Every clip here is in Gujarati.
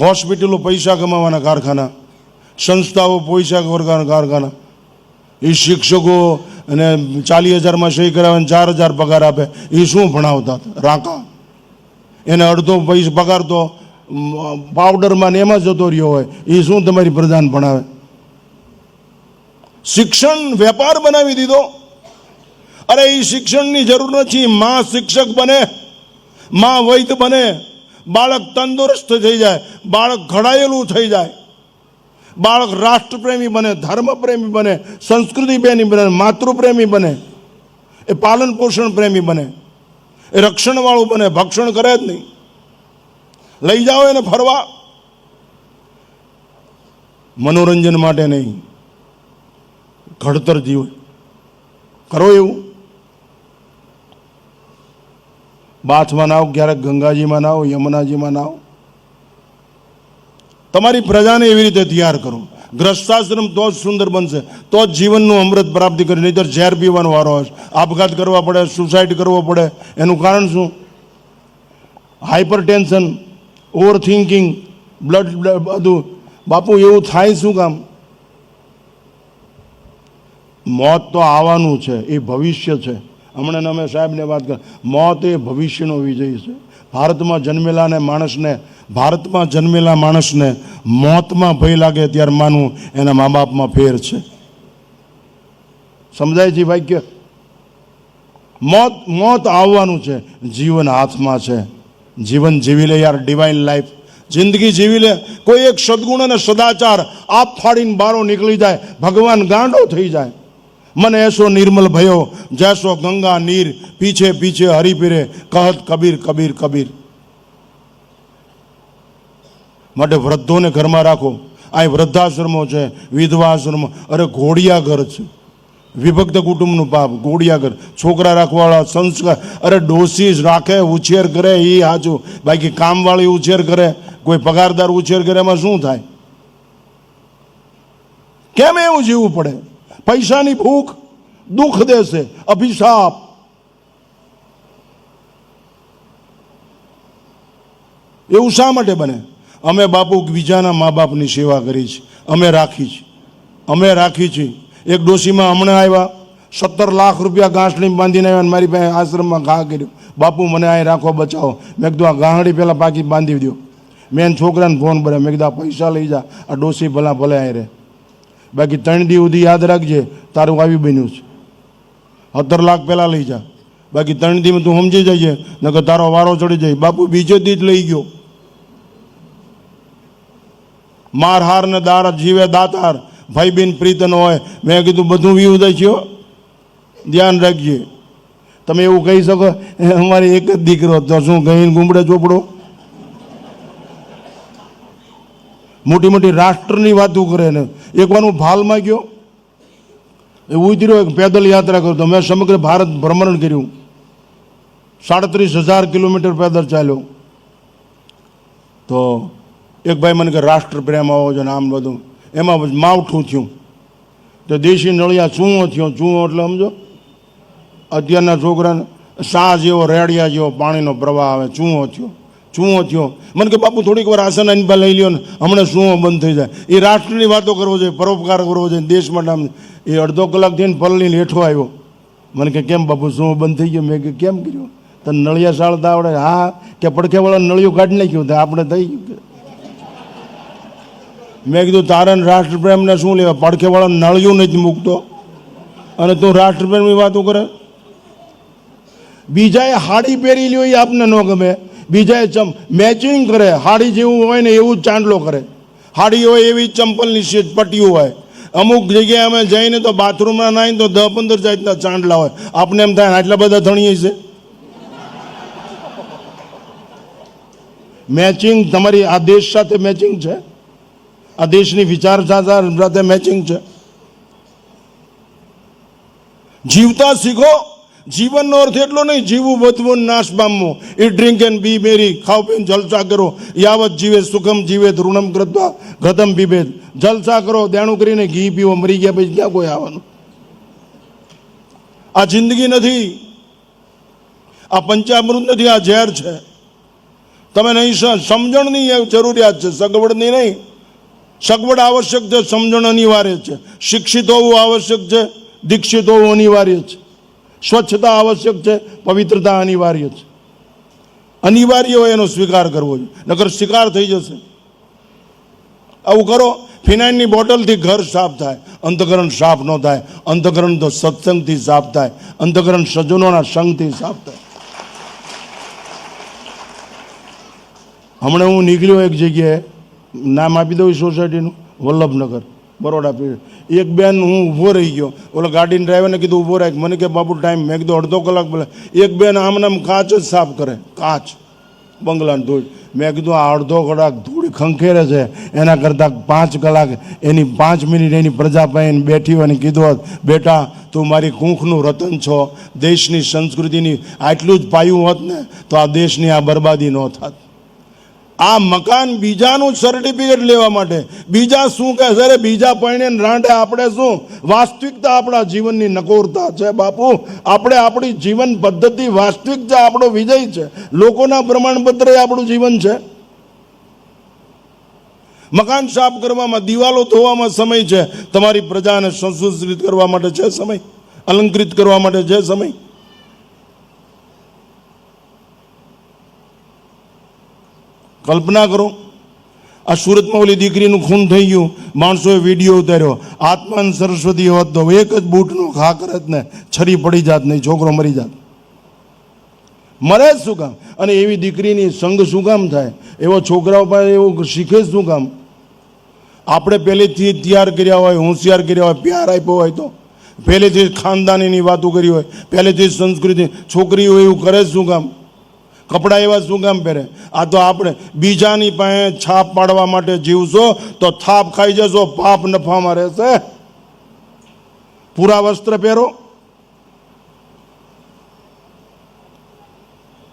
હોસ્પિટલો પૈસા કમાવાના કારખાના, સંસ્થાઓ પૈસા કરવાના કારખાના. એ શિક્ષકો અને ચાલીસ હજારમાં સહી કરાવે ચાર હજાર પગાર આપે એ શું ભણાવતા? રાકા. એને અડધો પૈસા પગાર તો પાવડરમાં ને એમાં જતો રહ્યો હોય એ શું તમારી પ્રધાન ભણાવે? શિક્ષણ વેપાર બનાવી દીધો. અરે એ શિક્ષણની જરૂર નથી. માં શિક્ષક બને, માં વૈદ બને. બાળક તંદુરસ્ત થઈ જાય, બાળક ઘડાયેલું થઈ જાય. બાળક રાષ્ટ્રપ્રેમી બને, ધર્મપ્રેમી બને સંસ્કૃતિ પ્રેમી બને, માતૃપ્રેમી બને, એ પાલન પોષણ પ્રેમી બને, એ રક્ષણવાળું બને, ભક્ષણ કરે જ નહીં. લઈ જાઓ એને ફરવા. મનોરંજન માટે નહીં. ઘડતર જીવ કરો એવું. બાથમાં નાવ ક્યારેક ગંગાજીમાં નાવ યમુનાજીમાં નાવ તમારી પ્રજાને એવી રીતે તૈયાર કરો. ગ્રસ્તાશ્રમ તો જ સુંદર બનશે, તો જ જીવનનું અમૃત પ્રાપ્તિ કરી, નહીંતર ઝેર પીવાનો વારો હશે. આપઘાત કરવા પડે સુસાઇડ કરવો પડે. એનું કારણ શું? Hypertension overthinking blood બધું. બાપુ, એવું થાય શું કામ? મોત તો આવવાનું છે, એ ભવિષ્ય છે. હમણાં અમે સાહેબને વાત કર, મોત એ ભવિષ્યનો વિજય છે. ભારતમાં જન્મેલાને માણસને, ભારતમાં જન્મેલા માણસને મોતમાં ભય લાગે ત્યારે માનવું એના મા બાપમાં ફેર છે. સમજાય છે વાક્ય? મોત મોત આવવાનું છે. જીવન હાથમાં છે. જીવન જીવી લે યાર ડિવાઇન લાઈફ જિંદગી જીવી લે. કોઈ એક સદગુણ અને સદાચાર આપ ફાડીને બારો નીકળી જાય. ભગવાન ગાંડો થઈ જાય. મને એસો નિર્મલ ભયો, જૈસો ગંગા નીર, પીછે પીછે હરી પીરે કહત કબીર કબીર કબીર. માટે વૃદ્ધોને ઘરમાં રાખો. આ વૃદ્ધાશ્રમો છે, વિધવાશ્રમ. અરે ઘોડિયા ઘર છે. વિભક્ત કુટુંબનું પાપ ઘોડિયા ઘર છોકરા રાખવાવાળા સંસ્કાર. અરે ડોસી રાખે, ઉછેર કરે એ સાચું બાકી કામવાળી ઉછેર કરે. કોઈ પગારદાર ઉછેર કરે, એમાં શું થાય? કેમ એવું જીવવું પડે? પૈસાની ભૂખ દુઃખ દેશે અભિશાપ. એવું શા માટે બને? અમે બાપુ બીજાના મા બાપની સેવા કરી છે, અમે રાખી છે. અમે રાખી છે. એક ડોશીમાં હમણાં આવ્યા, સત્તર લાખ રૂપિયા ગાંસડી બાંધીને આવ્યા મારી પાસે આશ્રમમાં ઘા કર્યું. બાપુ, મને અહીં રાખો બચાવો. મેં કીધું, આ ગાંહડી પહેલાં પાકી બાંધી દો મેં છોકરાને ફોન કર્યો. મેં કીધું, આ પૈસા લઈ જા. આ ડોશી ભલા ભલે અહીં રહે. બાકી ત્રણ દી સુધી યાદ રાખજે, તારું આવી બન્યું છે. સત્તર લાખ પહેલાં લઈ જા. બાકી ત્રણ દીમાં તું સમજી જઈએ નકર તારો વારો ચડી જાય. બાપુ બીજે દી જ લઈ ગયો. માર હાર ને દાર જીવે દાતાર ભાઈ બેન પ્રીતન હોય. મેં કીધું, બધું વ્યૂ છે ધ્યાન રાખજે. તમે એવું કહી શકો "એ અમારે એક જ દીકરો તો શું ગઈ ગુમડે ચોપડો? મોટી મોટી રાષ્ટ્રની વાતો કરે ને. એકવાનું ભાલમાં ગયો. એ ઉતર્યો એક પેદલ યાત્રા કરતો. મેં સમગ્ર ભારત ભ્રમણ કર્યું. સાડત્રીસ હજાર કિલોમીટર પેદલ ચાલ્યો. તો એક ભાઈ મને કે, રાષ્ટ્ર પ્રેમ આવો છે આમ બધું. એમાં માવઠું થયું. તો દેશી નળિયા ચૂંઓ થયો. ચૂંઓ એટલે સમજો? અત્યારના છોકરાને સા જેવો, રેડિયા જેવો પાણીનો પ્રવાહ આવે, ચૂંઓ થયો. ચૂંઓ થયો મને કે બાપુ, થોડીક વાર આસન અનપા લઈ લ્યો ને. હમણાં ચૂંઓ બંધ થઈ જાય. એ રાષ્ટ્રની વાતો કરવો જોઈએ, પરોપકાર કરવો જોઈએ. દેશ માટે આમ એ અડધો કલાક થઈને પલળીને હેઠો આવ્યો. મને કે કેમ બાપુ ચૂંઓ બંધ થઈ ગયો. મેં કે કેમ કર્યું? તને નળિયા સાળતા આવડે? હા, કે પડખેવાળા નળિયું કાઢી નાખ્યું આપણે થઈ ગયું. મેં કીધું તારણ રાષ્ટ્રપ્રેમને શું લેવા? પડખેવાળા નળિયું નથી મૂકતો? અને તું રાષ્ટ્રપ્રેમની વાતો કરે? બીજાએ હાડી પહેરી લ્યો એ આપને ન ગમે. બીજાએ ચમ મેચિંગ કરે, હાડી જેવું હોય ને એવું જ ચાંદલો કરે. હાડી હોય એવી ચંપલની શે પટ્ટીઓ હોય. અમુક જગ્યાએ અમે જઈને તો બાથરૂમમાં નાહીને તો દસ પંદર જાતના ચાંદલા હોય. આપણે એમ થાય આટલા બધા ધણીએ છે? મેચિંગ તમારી આ દેશ સાથે મેચિંગ છે? આ દેશની વિચારધારા સાથે મેચિંગ છે? જીવતા શીખો. જીવનનો અર્થ એટલો નહીં જીવવું વધવું નાશ પામવું. એ ડ્રિંક એન્ડ બી મેરી ખાવ, પીને જલસા કરો. યાવત જીવે, સુખમ જીવે ઋણમ કૃત્વા, ગતમ પીબે જલસા કરો, દેણું કરીને ઘી પીવો. મરી ગયા પછી ક્યાં કોઈ આવવાનું? આ જિંદગી નથી. આ પંચામૃત નથી, આ ઝેર છે. તમે નહીં સમજણની જરૂરિયાત છે. સગવડની નહીં. સગવડ આવશ્યક છે, સમજણ અનિવાર્ય છે. શિક્ષિત હોવું આવશ્યક છે, દીક્ષિત હોવું અનિવાર્ય છે. સ્વચ્છતા આવશ્યક છે, પવિત્રતા અનિવાર્ય છે. અનિવાર્ય હોય એનો સ્વીકાર કરવો જોઈએ, નકર શિકાર થઈ જશે. આવું કરો, ફિનાઇલની બોટલથી ઘર સાફ થાય, અંતકરણ સાફ ન થાય, અંતકરણ તો સત્સંગથી સાફ થાય, અંતકરણ સજ્જનોના સંગથી સાફ થાય. હમણાં હું નીકળ્યો એક જગ્યાએ, નામ આપી દઉં સોસાયટીનું, વલ્લભનગર. બરોડા પીર એક બેન હું ઊભો રહી ગયો. ઓલો ગાડીને ડ્રાઈવરને કીધું, ઊભો રાખ. મને કે બાપુ ટાઈમ મેં કીધું, અડધો કલાક પહેલાં. એક બેન આમ કાચ જ સાફ કરે. કાચ. બંગલાની ધૂળ. મેં કીધું, આ અડધો કલાક ધૂળ ખંખેરે છે. એના કરતાં પાંચ કલાક એની પાંચ મિનિટ એની પ્રજા પાસે બેઠી અને કીધું હોત, બેટા, તું મારી કૂંખનું રતન છો. દેશની સંસ્કૃતિની આટલું જ પાયું હોત ને, તો આ દેશની આ બરબાદી ન થાત. આ મકાન બીજાનું સર્ટિફિકેટ લેવા માટે. બીજા શું કહે છે? અરે બીજા ને રાંડે આપણે શું? વાસ્તવિકતા આપણા જીવનની નકોરતા છે બાપુ. આપણે આપણી જીવન પદ્ધતિ વાસ્તવિક છે આપણો વિજય છે. લોકોના પ્રમાણપત્ર એ આપણું જીવન છે. મકાન સાફ કરવામાં, દિવાલો ધોવામાં સમય છે. તમારી પ્રજાને સંસ્કૃત કરવા માટે છે સમય. અલંકૃત કરવા માટે છે સમય. કલ્પના કરો. આ સુરતમાં ઓલી દીકરીનું ખૂન થઈ ગયું. માણસોએ વીડિયો ઉતાર્યો. આત્માન સરસ્વતી હોત તો એક જ બૂટનો ઘા કરત ને છરી પડી જાત નહીં, છોકરો મરી જાત. મરે જ શું કામ? અને એવી દીકરીની સંઘ શું કામ થાય? એવો છોકરાઓ પાસે એવું શીખે જ શું કામ? આપણે પહેલેથી જ તૈયાર કર્યા હોય, હોશિયાર કર્યા હોય, પ્યાર આપ્યો હોય તો. પહેલેથી જ ખાનદાનીની વાતો કરી હોય. પહેલેથી જ સંસ્કૃતિ. છોકરીઓ એવું કરે જ શું કામ? કપડાં એવા શું કામ પહેરે? આ તો આપણે બીજાની પાસે છાપ પાડવા માટે જીવશો, તો થાપ ખાઈ જશો, પાપ નફામાં રહેશે. પૂરા વસ્ત્ર પહેરો.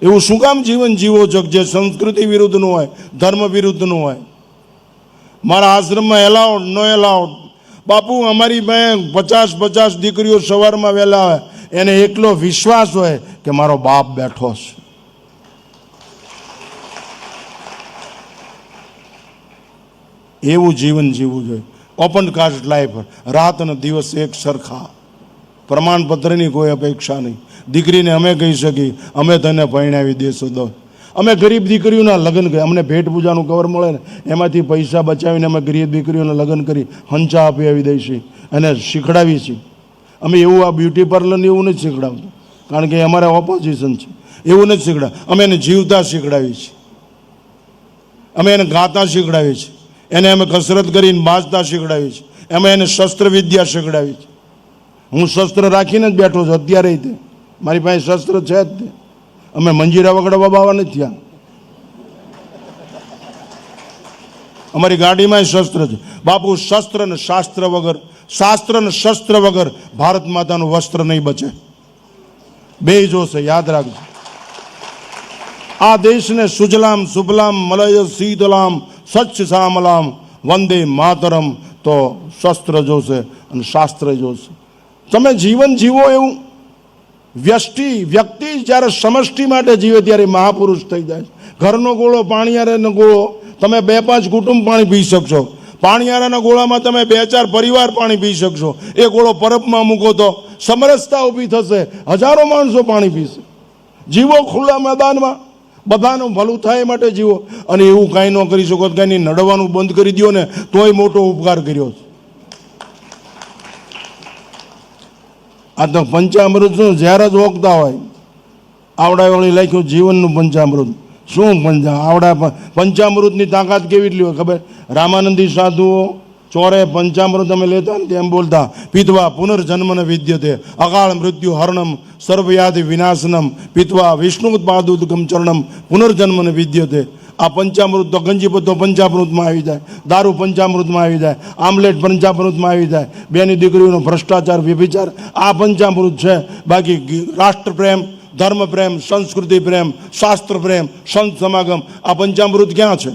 એવું શું કામ જીવન જીવો છો જે સંસ્કૃતિ વિરુદ્ધનું હોય, ધર્મ વિરુદ્ધનું હોય? મારા આશ્રમમાં એલાઉડ નો એલાઉડ બાપુ, અમારી પાસે પચાસ પચાસ દીકરીઓ સવારમાં વહેલા આવે. એને એકલો વિશ્વાસ હોય કે મારો બાપ બેઠો છે એવું જીવન જીવવું જોઈએ. ઓપન કાસ્ટ લાઈફ રાત અને દિવસ એક સરખા. પ્રમાણપત્રની કોઈ અપેક્ષા નહીં. દીકરીને અમે કહી શકીએ, અમે તને પરણાવી દેશું દો. અમે ગરીબ દીકરીઓના લગ્ન કરી, અમને ભેટ પૂજાનું કવર મળે ને, એમાંથી પૈસા બચાવીને અમે ગરીબ દીકરીઓના લગ્ન કરી, હંચા આપી આવી દઈશું અને શીખડાવીએ છીએ. અમે એવું આ બ્યુટી પાર્લરને એવું નથી શીખડાવતું. કારણ કે અમારે ઓપોઝિશન છે. એવું નથી શીખડાવ, અમે એને જીવતા શીખડાવીએ છીએ. અમે એને ગાતા શીખડાવીએ છીએ. એને અમે કસરત કરીને બાજતા શીખડાવી છે. એમાં એને શસ્ત્ર વિદ્યા શીખડાવી છે. હું શસ્ત્ર રાખીને જ બેઠો છું અત્યારે તે. મારી પાસે શસ્ત્ર છે જ તે. અમે મંજીરા વગડા બાવા નથી થયા. અમારી ગાડીમાં શસ્ત્ર છે. બાપુ, શસ્ત્ર ને શાસ્ત્ર વગર, શાસ્ત્ર ને શસ્ત્ર વગર ભારત માતાનું વસ્ત્ર નહીં બચે. બે જોશે યાદ રાખજો. આ દેશને સુજલામ, સુફલામ, મલય, શીતલામ સ્વચ્છ શ્યામલામ, વંદે માતરમ, તો શસ્ત્ર જોશે અને શાસ્ત્ર જોશે. તમે જીવન જીવો એવું વ્યષ્ટિ, વ્યક્તિ જ્યારે સમષ્ટિ માટે જીવે ત્યારે મહાપુરુષ થઈ જાય ઘરનો ગોળો પાણીયારાનો ગોળો તમે બે પાંચ કુટુંબ પાણી પી શકશો. પાણીયારાના ગોળામાં તમે બે ચાર પરિવાર પાણી પી શકશો. એ ગોળો પરબમાં મૂકો તો સમરસતા ઊભી થશે. હજારો માણસો પાણી પીશે. જીવો ખુલ્લા મેદાનમાં બધાનું ભલું થાય માટે જીવો. અને એવું કાંઈ ન કરી શકો કાંઈ નડવાનું બંધ કરી દો ને, તોય મોટો ઉપકાર કર્યો આ તો પંચામૃત શું જ્યારે જ ઓગતા હોય. આવડા વળી લખ્યું જીવનનું પંચામૃત. શું પંચા, આવડા પંચામૃતની તાકાત કેવી હોય ખબર? રામાનંદી સાધુઓ ચોરે પંચામૃત અમે લેતા ને તેમ બોલતા, પીતવા પુનર્જન્મને વિદ્યતે અકાળ મૃત્યુ હરણમ, સર્વયાધિ વિનાશનમ, પીતવા વિષ્ણુપાદુદગમ ચરણમ, પુનર્જન્મને વિદ્યતે. આ પંચામૃત તો ગંજીપત તો પંચામૃતમાં આવી જાય, દારૂ પંચામૃતમાં આવી જાય, આમલેટ પંચામૃતમાં આવી જાય, બેની દીકરીઓનો ભ્રષ્ટાચાર, વ્યભિચાર, આ પંચામૃત છે. બાકી રાષ્ટ્રપ્રેમ ધર્મપ્રેમ ધર્મ પ્રેમ, સંસ્કૃતિ પ્રેમ, શાસ્ત્ર પ્રેમ, સંત સમાગમ, આ પંચામૃત ક્યાં છે?